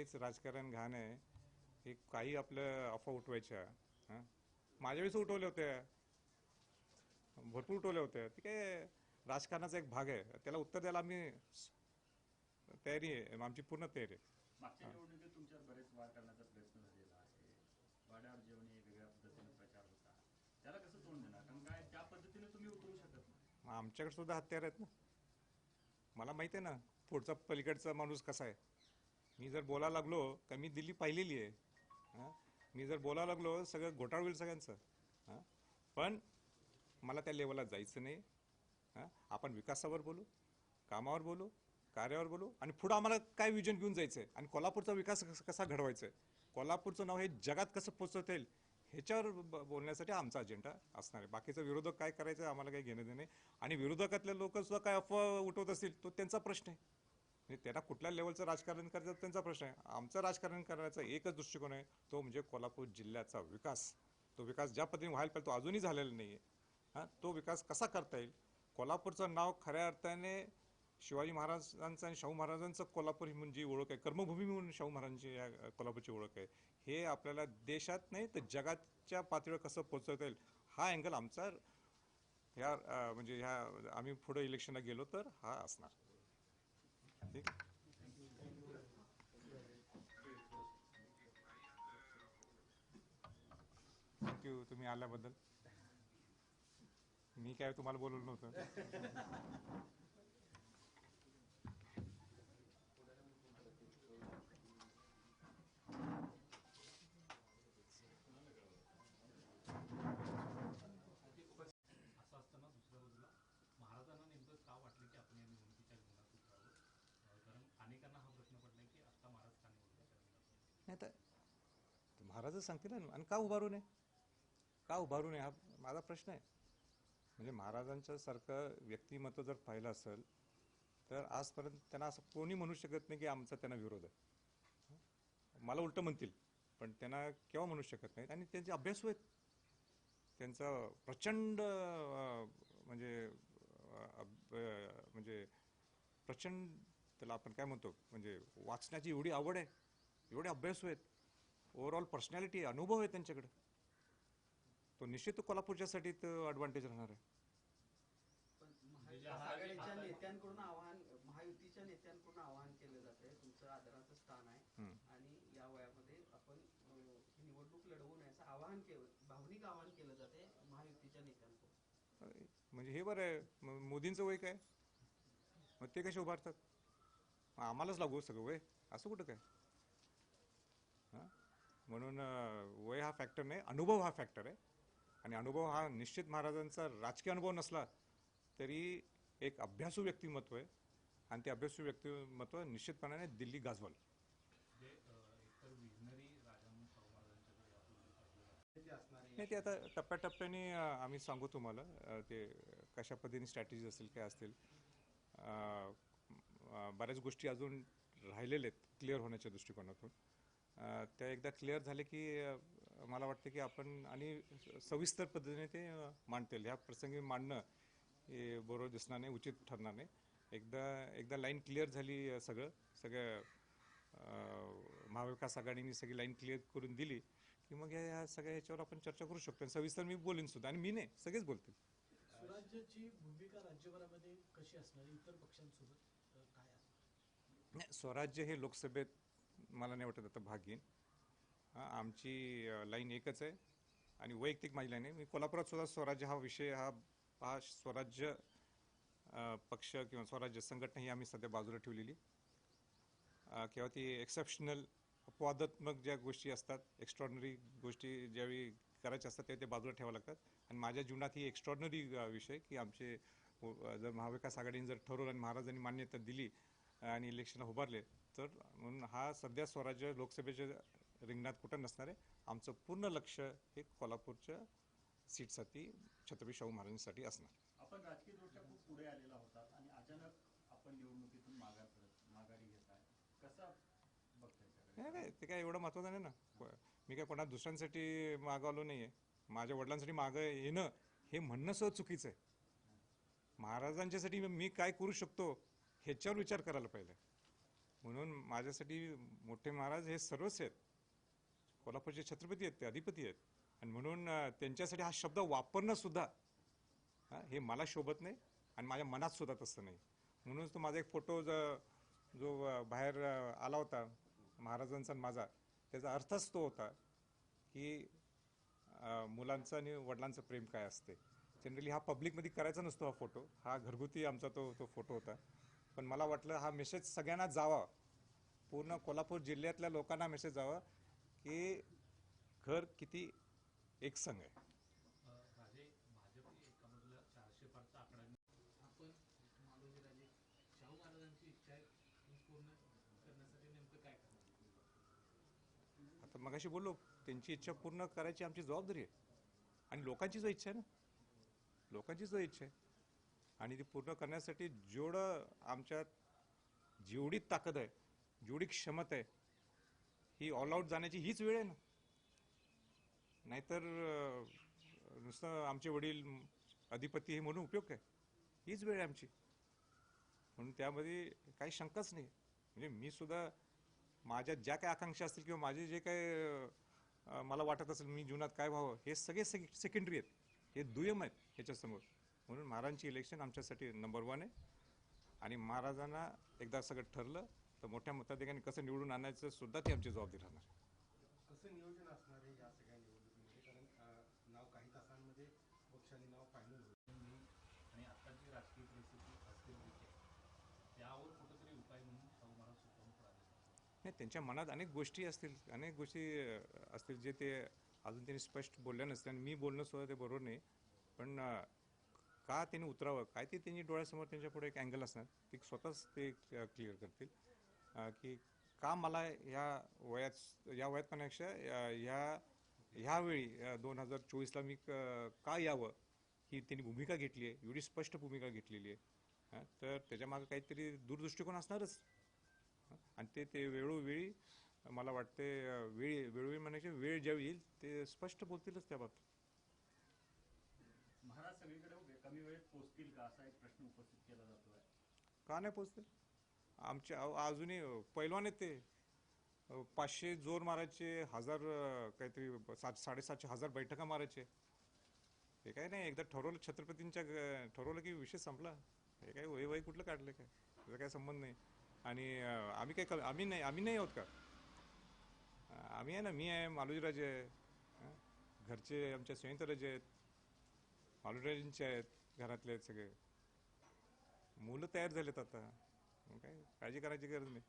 हेच राजकारण घाण आहे. हे काही आपलं अफवा उठवायच्या. हां? माझ्या वेळेस उठवल्या होत्या. भरपूर उठवल्या होत्या. ते काय राजकारणाचा एक भाग आहे. त्याला उत्तर द्यायला आम्ही तयारी आहे. आमची पूर्ण तयारी आहे. मागच्या निवडणुकीत तुमच्यावर बरेच वार करण्याचा प्रयत्न झालेला आहे. वाड्यावर जेवणे वेगळ्या पद्धतीने प्रचार होता. त्याला कसं तोंड देणार? कारण काय त्या पद्धतीने तुम्ही उतरू शकत नाही. मग आमच्याकडे सुद्धा हत्यार आहेत ना. मला माहिती आहे ना पुढचा पलीकडचा माणूस कसा आहे. मी जर बोलायला लागलो का मी दिल्ली पाहिलेली आहे हां? मी जर बोलायला लागलो सगळं घोटाळ होईल सगळ्यांचं हां? पण मला त्या लेवलला जायचं नाही हां? आपण विकासावर बोलू कामावर बोलू कार्यावर बोलू आणि पुढं आम्हाला काय विजन घेऊन जायचं आहे आणि कोल्हापूरचा विकास कसा घडवायचा आहे कोल्हापूरचं नाव हे जगात कसं पोचवता येईल? ह्याच्यावर ब- बोलण्यासाठी आमचा अजेंडा असणार आहे. बाकीचं विरोधक काय करायचं आम्हाला काही घेणं देणं नाही. आणि विरोधकातले लोकसुद्धा काय अफवा उठवत असतील तो त्यांचा प्रश्न आहे. म्हणजे त्यांना कुठल्या लेवलचं राजकारण करायचं त्यांचा प्रश्न आहे. आमचं राजकारण करण्याचा एकच दृष्टिकोन आहे तो म्हणजे कोल्हापूर जिल्ह्याचा विकास. तो विकास ज्या पद्धतीने व्हायला पाहिजे तो अजूनही झालेला नाही आहे हां तो विकास कसा करता येईल? कोल्हापूरचं नाव खऱ्या अर्थाने शिवाजी महाराजांचं आणि शाहू महाराजांचं कोल्हापूर ही जी ओळख आहे. कर्मभूमी म्हणून शाहू महाराजांची या कोल्हापूरची ओळख आहे. हे आपल्याला देशात नाही तर जगाच्या पातळीवर कसं पोचवता येईल हा अँगल आमचा ह्या म्हणजे ह्या आम्ही पुढे इलेक्शनला गेलो तर हा असणार. ठीक थँक्यू तुम्ही आल्याबद्दल. मी काय तुम्हाला बोलवलं नव्हतं असं असताना दुसऱ्या बाजूला महाराजांना नेमकं का वाटलं की आपण या निवडणुकीच्या रिंगणात उतरावं अं, कारण अनेकांना हा प्रश्न पडलाय की आता महाराज का निवडणुकीच्या रिंगणात नाही तर ते महाराजच सांगतील ना आणि का उभारू नये? का उभारू नये? हा माझा प्रश्न आहे. म्हणजे महाराजांच्या सारखं व्यक्तिमत्व जर पाहिलं असेल तर आजपर्यंत त्यांना असं कोणी म्हणू शकत नाही की आमचा त्यांना विरोध आहे. मला उलटं म्हणतील पण त्यांना केव्हा म्हणू शकत नाहीत? आणि त्यांचे अभ्यासू आहेत. त्यांचा प्रचंड म्हणजे म्हणजे प्रचंड त्याला आपण काय म्हणतो? म्हणजे वाचण्याची एवढी आवड आहे एवढे अभ्यासू आहेत. ओव्हरऑल पर्सनॅलिटी अनुभव आहे त्यांच्याकडे. तो निश्चित तो कोल्हापूरच्यासाठी ॲडव्हान्टेज राहणार आहे. आघाडीच्या नेत्यांकडून आवाहन महायुतीच्या नेत्यांकडून आवाहन केलं जात आहे तुमचं आदराचं स्थान आहे. आणि या वयामध्ये आपण ही निवडणूक लढवू नयेचं आवाहन केलं भावनिक आवाहन केलं जाते महायुतीच्या नेत्यांकडून. म्हणजे हे बरं आहे. मग मोदींचं वय काय? मग ते कसे उभारतात? आम्हालाच लागू सगळं वय. असं कुठं काय? हां म्हणून वय हा फॅक्टर नाही अनुभव हा फॅक्टर आहे. आणि अनुभव हा निश्चित महाराजांचा राजकीय अनुभव नसला तरी एक अभ्यासू व्यक्तिमत्व आहे. आणि ते अभ्यासू व्यक्तिमत्व निश्चितपणाने दिल्ली गाजवाल. नाही ते आता टप्प्याटप्प्याने आम्ही सांगू तुम्हाला ते कशा पद्धतीने स्ट्रॅटेजी असेल काय असतील. बऱ्याच गोष्टी अजून राहिलेल्या आहेत क्लिअर होण्याच्या दृष्टिकोनातून. त्या एकदा क्लिअर झाले की मला वाटतं की आपण आणि सविस्तर पद्धतीने ते अ, मांडता येईल ह्या प्रसंगी मांडणं हे बरोबर दिसणार नाही उचित ठरणार नाही. एकदा एकदा लाईन क्लिअर झाली सगळं सगळ्या महाविकास आघाडीने सगळी लाईन क्लिअर करून दिली की मग या या सगळ्या ह्याच्यावर आपण चर्चा करू शकतो. आणि सविस्तर मी बोलीन सुद्धा. आणि मी नाही सगळेच बोलतील. स्वराज्याची भूमिका राज्यभरामध्ये कशी असणार? इतर पक्षांसोबत काय स्वराज्य हे लोकसभेत मला नाही वाटत आता भाग घेईन. हा, आमची लाईन एकच आहे आणि वैयक्तिक माझी लाईन आहे. मी कोल्हापुरात सुद्धा स्वराज्य हा विषय हा हा स्वराज्य पक्ष किंवा स्वराज्य संघटना ही आम्ही सध्या बाजूला ठेवलेली. किंवा ती एक्सेप्शनल अपवादात्मक ज्या गोष्टी असतात एक्स्ट्रॉर्डनरी गोष्टी ज्यावेळी करायच्या असतात त्या ते बाजूला ठेवाव्या लागतात. आणि माझ्या जीवनात ही एक्स्ट्रॉर्डनरी विषय की आमचे जर महाविकास आघाडीने जर ठरवलं आणि महाराजांनी मान्यता दिली आणि इलेक्शन उभारले तर म्हणून हा सध्या स्वराज्य लोकसभेच्या रिंगणात कुठं नसणार आहे आमचं पूर्ण लक्ष हे कोल्हापूरच्या सीटसाठी छत्रपती शाहू महाराजांसाठी असणार. आपण राजकीयदृष्ट्या खूप पुढे आलेला होता आणि अचानक आपण निवडणुकीतून माघार घेत आहे. कसा? नाही नाही ते काय एवढं महत्त्वाचं नाही ना. मी काय कोणा दुसऱ्यांसाठी मागवलो नाही आहे माझ्या वडिलांसाठी मागं येणं हे म्हणणं सुद्धा चुकीचं आहे. महाराजांच्यासाठी मी काय करू शकतो ह्याच्यावर विचार करायला पाहिजे म्हणून माझ्यासाठी मोठे महाराज हे सर्वच आहेत. कोल्हापूरचे छत्रपती आहेत ते अधिपती आहेत. आणि म्हणून त्यांच्यासाठी हा शब्द वापरणंसुद्धा हे मला शोभत नाही आणि माझ्या मनात सुद्धा तसं नाही. म्हणूनच तो माझा एक फोटो जो जो बाहेर आला होता महाराजांचा आणि माझा त्याचा अर्थच तो होता की मुलांचं आणि वडिलांचं प्रेम काय असते. जनरली हा पब्लिकमध्ये करायचा नसतो हा फोटो. हा घरगुती आमचा तो तो फोटो होता. पण मला वाटलं हा मेसेज सगळ्यांना जावा. पूर्ण कोल्हापूर जिल्ह्यातल्या लोकांना मेसेज जावा की घर किती एकसंग आहे आहे. आता मगाशी बोललो त्यांची इच्छा पूर्ण करायची आमची जबाबदारी आहे. आणि लोकांची जो इच्छा आहे ना. लोकांची जो इच्छा आहे. आणि ती पूर्ण करण्यासाठी जेवढं आमच्यात जेवढी ताकद आहे जेवढी क्षमता आहे ही ऑल आऊट जाण्याची हीच वेळ आहे ना. नाहीतर नुसतं आमचे वडील अधिपती हे म्हणून उपयोग काय हीच वेळ आहे आमची. म्हणून त्यामध्ये काही शंकाच नाही. म्हणजे मी सुद्धा माझ्या ज्या काही आकांक्षा असतील किंवा माझे जे काय मला वाटत असेल मी जीवनात काय व्हावं हे सगळे सेकंडरी आहेत. हे दुय्यम आहेत ह्याच्यासमोर. म्हणून महाराजांची इलेक्शन आमच्यासाठी नंबर वन आहे. आणि महाराजांना एकदा सगळं ठरलं तर मोठ्या मताधिकाने कसं निवडून आणायचं सुद्धा ती आमची जबाबदारी राहणार. कसं नियोजन असणार आहे या सगळ्या निवडणुकीमध्ये? कारण नाव काही तासांमध्ये पक्षाने नाव फायनल होईल. मी आणि आत्ताची राजकीय परिस्थिती अस्थिरतेची आहे त्यावर कुठेतरी उपाय म्हणून शाहू महाराज नाही त्यांच्या मनात अनेक गोष्टी असतील अनेक गोष्टी असतील जे ते अजून त्यांनी स्पष्ट बोलल्या नसतील आणि मी बोलणं सुद्धा ते बरोबर नाही. पण का त्यांनी उतरावं? काय ते त्यांनी डोळ्यासमोर त्यांच्या पुढे एक अँगल असणार ते स्वतःच ते क्लिअर करतील. की का मला ह्या वयात या वयातपणापेक्षा म्हणण्यापेक्षा ह्या ह्यावेळी दोन हजार चोवीसला मी का यावं? ही त्यांनी भूमिका घेतली आहे एवढी स्पष्ट भूमिका घेतलेली आहे. तर त्याच्यामागं काहीतरी दूरदृष्टिकोन असणारच. आणि ते ते वेळोवेळी मला वाटते वेळी वेळोवेळी म्हणायचे वेळ ज्यावेळी येईल ते स्पष्ट बोलतीलच त्या बाबतीत. पोचतील का? असा एक प्रश्न उपस्थित केला जातोय. का नाही पोचते आमचे अजूनही पैलवान येते पाचशे जोर मारायचे हजार काहीतरी सात साडेसातशे हजार बैठका मारायचे. हे काय नाही एकदा ठरवलं छत्रपतींच्या ठरवलं की विषय संपला. हे काय वय वय कुठलं काढलं काय? त्याचा काय संबंध नाही. आणि आम्ही काय कल- आम्ही नाही आम्ही नाही आहोत का? आम्ही आहे ना मी आहे मालुजीराजे आहे. घरचे आमच्या संयुक्तराजे आहेत. मालुजीराजेंचे आहेत. घरातले आहेत सगळे. मुलं तयार झालेत आता. काय काळजी करायची गरज नाही.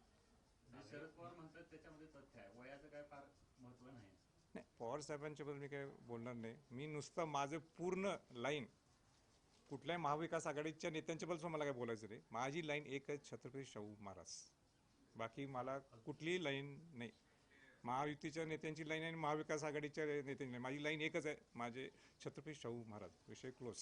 शरद पवार म्हणतात त्याच्यामध्ये तथ्य आहे. वयाचं काय फार महत्त्व नाही. नाही पवार साहेबांच्या बद्दल मी काय बोलणार नाही. मी नुसतं माझं पूर्ण लाईन कुठल्याही महाविकास आघाडीच्या नेत्यांच्या बद्दल मला काय बोलायचं नाही. माझी लाईन एक आहे छत्रपती शाहू महाराज. बाकी मला कुठलीही लाईन नाही. महायुतीच्या नेत्यांची लाईन आहे आणि महाविकास आघाडीच्या नेत्यांची लाईन. माझी लाईन एकच आहे. माझे छत्रपती शाहू महाराज. विषय क्लोज